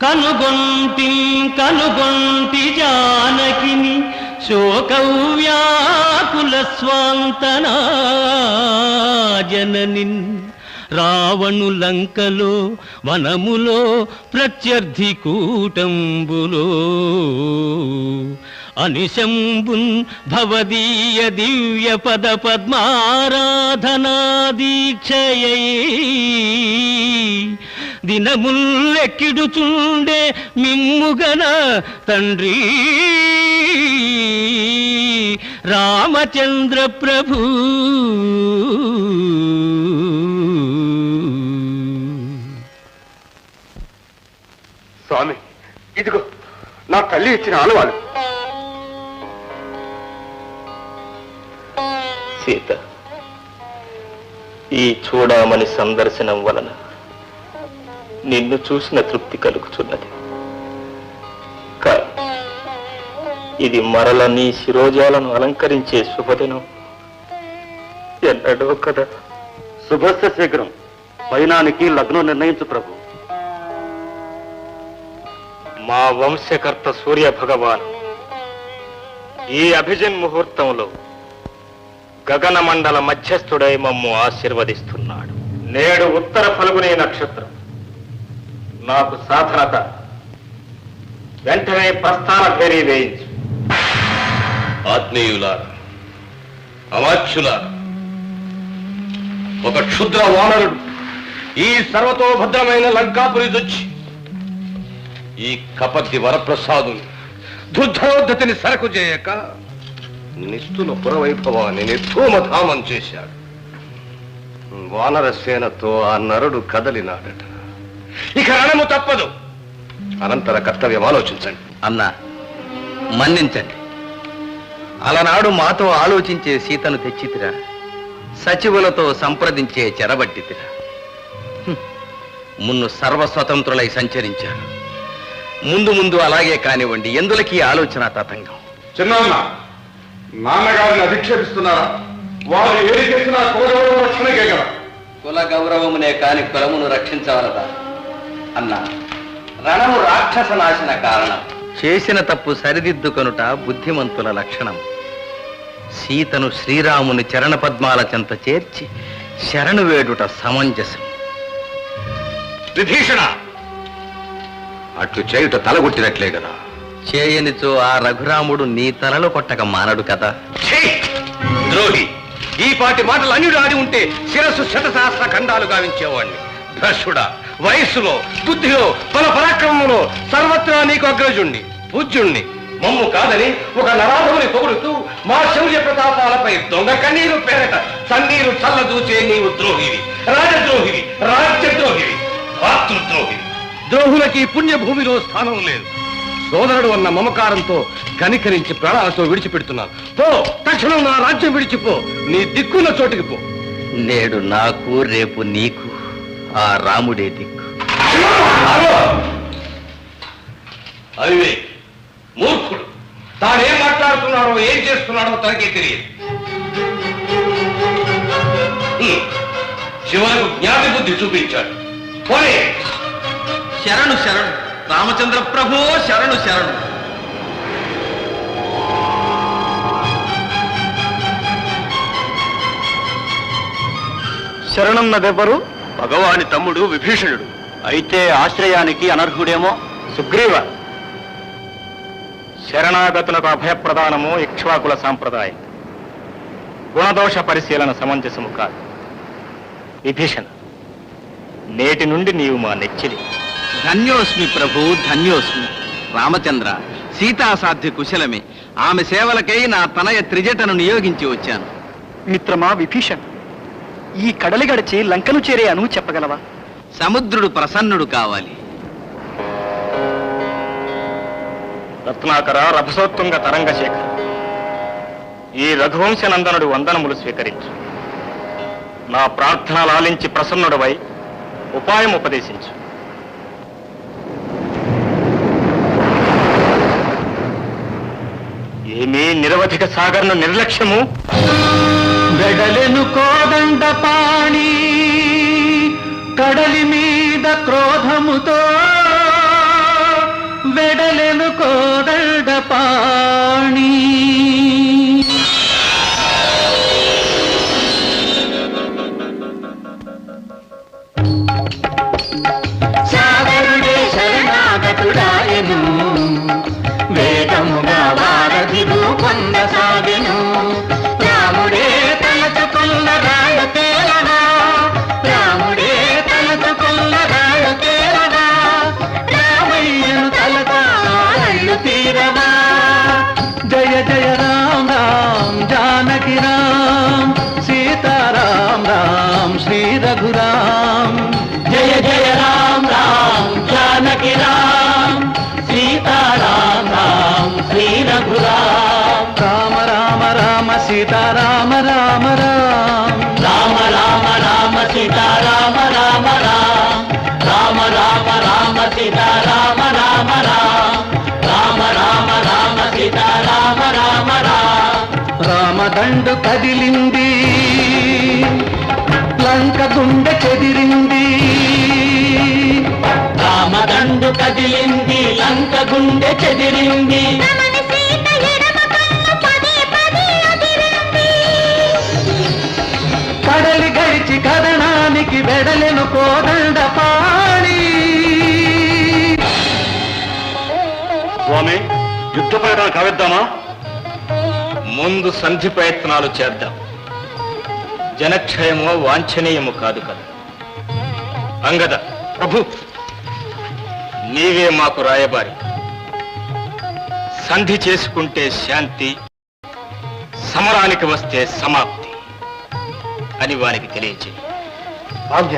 కనుగొంటి కనుగొంటి జానకిని శోకవ్యాకుల స్వాంతనా జననిన్ రావణు లంకలో వనములో ప్రత్యర్థి కూటంబులో. అనిశంబున్ భవదీయ దివ్య పద పద్మారాధనా దీక్షయై దినముల్లెక్కిడుచుండే మిమ్ముగన తండ్రి. రామచంద్ర ప్రభు. స్వామి ఇదిగో నా తల్లి ఇచ్చిన ఆనవాలు. సీత ఈ చూడమని సందర్శనం వలన నిన్ను చూసిన తృప్తి కలుగుతున్నది. కానీ ఇది మరల నీ శిరోజాలను అలంకరించే శుభదినం. ఎన్నడో కదా. శుభస్య శీఘ్రం. పైనానికి లగ్నం నిర్ణయించు ప్రభు. మా వంశకర్త సూర్య భగవాన్ ఈ అభిజన్ ముహూర్తంలో గగన మండల మధ్యస్థుడై మమ్ము ఆశీర్వదిస్తున్నాడు. నేడు ఉత్తర ఫల్గుని నక్షత్రం. నాకు సాధనత. వెంటనే ప్రస్థాన ఫేరీ వేయించు. ఆత్మీయులారా అమాత్యులారా ఒక క్షుద్ర వానరుడు ఈ సర్వతోభద్రమైన లంకాపురి దొచ్చి ఈ కపతి వరప్రసాదు దుర్ధరోద్ధతిని సరకు చేయక నిస్తుల పురవైభవాన్ని నిర్ధూమధామం చేశాడు. వానరసేనతో ఆ నరుడు కదలినాడట. ఇక రణము తప్పదు. అనంతర కర్తవ్యం ఆలోచించండి. అన్నా మన్నించండి. అలనాడు మాతో ఆలోచించే సీతను తెచ్చితిరా. సచివులతో సంప్రదించే చెరబట్టితిరా. మున్ను సర్వస్వతంత్రులై సంచరించారు. ముందు ముందు అలాగే కానివ్వండి ఎందులకి ఆలోచన తతంగం? చిన్న నాన్నగారిని అధిక్షేపిస్తున్నారా? వారు ఏది చేసినా కులగౌరవ రక్షణకే కదా. కుల గౌరవమునే కాని కులమును రక్షించవలదా? అన్నా రణము రాక్షస నాశన కారణం. చేసిన తప్పు సరిదిద్దుకొనుట బుద్ధిమంతుల లక్షణం. సీతను శ్రీరాముని చరణ పద్మాల చెంత చేర్చి శరణు వేడుట సమంజసం. విభీషణ! అట్లు చేయుట తలగొట్టినట్లే కదా. చేయనిచో ఆ రఘురాముడు నీ తలలో కొట్టక మానడు కదా. ఛీ! ద్రోహి ఈ పాటి మాటలు అన్యుడు ఆడి ఉంటే శిరస్సు శతసహస్ర ఖండాలు గావించేవాణ్ణి. భ్రష్డా వయస్సులో బుద్ధిలో బల పరాక్రమంలో సర్వత్రా నీకు అగ్రజుణ్ణి పూజ్యుణ్ణి. మమ్ము కాదని ఒక నరాధముని పొగుడుతూ మా శౌర్య ప్రతాపాలపై దొంగ కన్నీరు పేరట సన్నీరు చల్లదూచే నీవు ద్రోహివి రాజద్రోహివి రాజ్యద్రోహివి భాతృద్రోహివి. ద్రోహులకి పుణ్యభూమిలో స్థానం లేదు. సోదరుడు అన్న మమకారంతో కనికరించి ప్రాణాలతో విడిచిపెడుతున్నాను. పో తక్షణం నా రాజ్యం విడిచిపో నీ దిక్కున్న చోటికి పో. నేడు నాకు రేపు నీకు ఆ రాముడే దిక్కు. అవివే మూర్ఖుడు. తానేం మాట్లాడుతున్నాడో ఏం చేస్తున్నాడో తనకే తెలియదు. హ్మ్. శివులకు జ్ఞాతి బుద్ధి చూపించాడు. పోనీ. శరణు శరణు. రామచంద్ర ప్రభు శరణు శరణు. శరణన్నదెవ్వరు భగవాని తమ్ముడు విభీషణుడు. అయితే ఆశ్రయానికి అనర్హుడేమో సుగ్రీవ శరణాగతులకు అభయప్రదానము ఇక్ష్వాకుల సాంప్రదాయం. గుణదోష పరిశీలన సమంజసము కాదు. విభీషణ నేటి నుండి నీవు మా నెచ్చిలి. ధన్యోస్మి ప్రభు ధన్యోస్మి. రామచంద్ర సీతాసాధ్య కుశలమే. ఆమె సేవలకై నా తనయ త్రిజటను నియోగించి వచ్చాను. మిత్రమా విభీషణ్ ఈ కడలి గడిచి లంకను చేరే అను చెప్పగలవా? సముద్రుడు ప్రసన్నుడు కావాలి. రత్నాకర రభసోత్తుంగ తరంగశేఖర ఈ రఘువంశనందనుడు వందనములు స్వీకరించు. నా ప్రార్థన లాలించి ప్రసన్నుడవై ఉపాయం ఉపదేశించు. ఏమీ నిరవధిక సాగర్ను నిర్లక్ష్యము? వెడలెను కోదండ పాణి కడలి మీద క్రోధముతో వెడలెను కోదండ పాణి. రఘురామ్ రామ రామ రామ సీతారామ రామ రామ. రామ రామ రామ సీతారామ రామ రామ. రామ రామ రామ సీతారామ రామ రామ. రామ రామ రామ సీతారామ రామ రామ. రామదండు కదిలింది లంక గుండె చెదిరింది. రామదండు కదిలింది లంక గుండె చెదిరింది. కడలి గడిచి కదనానికి వెడలెను కోదండ పాణి స్వామి యుద్ధ ప్రకటన కావిద్దామా? ముందు సంధి ప్రయత్నాలు చేద్దాం. జనక్షయమో వాంఛనీయము కాదు కదా. అంగద ప్రభు నీవే మాకు రాయబారి. సంధి చేసుకుంటే శాంతి సమరానికి వస్తే సమాప్తి. అని వారికి తెలియజేయి ఆజ్ఞ